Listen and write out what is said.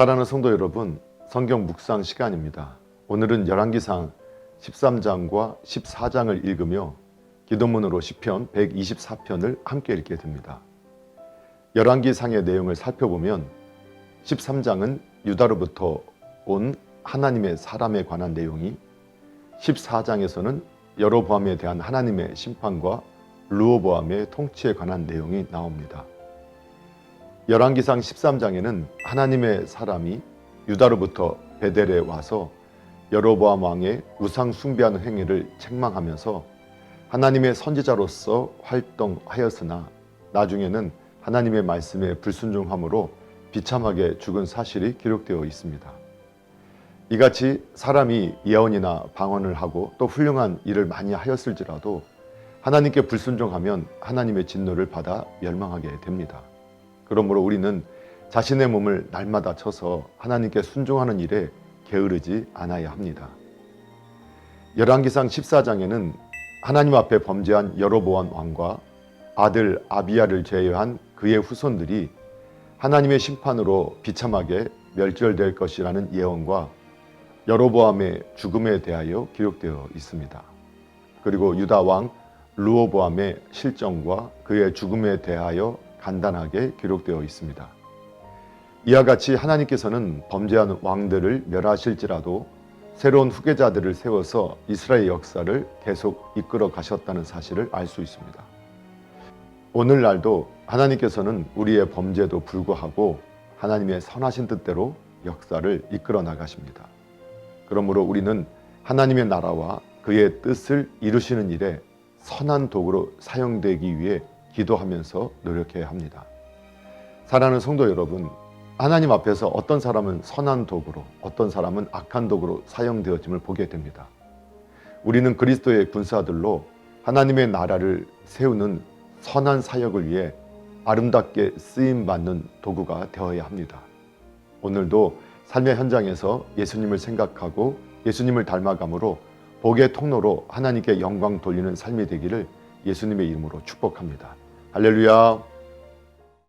사랑하는 성도 여러분, 성경 묵상 시간입니다. 오늘은 열왕기상 13장과 14장을 읽으며 기도문으로 시편 124편을 함께 읽게 됩니다. 열왕기상의 내용을 살펴보면 13장은 유다로부터 온 하나님의 사람에 관한 내용이 14장에서는 여로보암에 대한 하나님의 심판과 루오보암의 통치에 관한 내용이 나옵니다. 열왕기상 13장에는 하나님의 사람이 유다로부터 베델에 와서 여로보암 왕의 우상 숭배하는 행위를 책망하면서 하나님의 선지자로서 활동하였으나 나중에는 하나님의 말씀에 불순종함으로 비참하게 죽은 사실이 기록되어 있습니다. 이같이 사람이 예언이나 방언을 하고 또 훌륭한 일을 많이 하였을지라도 하나님께 불순종하면 하나님의 진노를 받아 멸망하게 됩니다. 그러므로 우리는 자신의 몸을 날마다 쳐서 하나님께 순종하는 일에 게으르지 않아야 합니다. 열왕기상 14장에는 하나님 앞에 범죄한 여로보암 왕과 아들 아비야를 제외한 그의 후손들이 하나님의 심판으로 비참하게 멸절될 것이라는 예언과 여로보암의 죽음에 대하여 기록되어 있습니다. 그리고 유다 왕 루오보암의 실정과 그의 죽음에 대하여 간단하게 기록되어 있습니다. 이와 같이 하나님께서는 범죄한 왕들을 멸하실지라도 새로운 후계자들을 세워서 이스라엘 역사를 계속 이끌어 가셨다는 사실을 알 수 있습니다. 오늘날도 하나님께서는 우리의 범죄도 불구하고 하나님의 선하신 뜻대로 역사를 이끌어 나가십니다. 그러므로 우리는 하나님의 나라와 그의 뜻을 이루시는 일에 선한 도구로 사용되기 위해 기도하면서 노력해야 합니다. 사랑하는 성도 여러분, 하나님 앞에서 어떤 사람은 선한 도구로, 어떤 사람은 악한 도구로 사용되어짐을 보게 됩니다. 우리는 그리스도의 군사들로 하나님의 나라를 세우는 선한 사역을 위해 아름답게 쓰임 받는 도구가 되어야 합니다. 오늘도 삶의 현장에서 예수님을 생각하고 예수님을 닮아감으로 복의 통로로 하나님께 영광 돌리는 삶이 되기를 예수님의 이름으로 축복합니다. 할렐루야.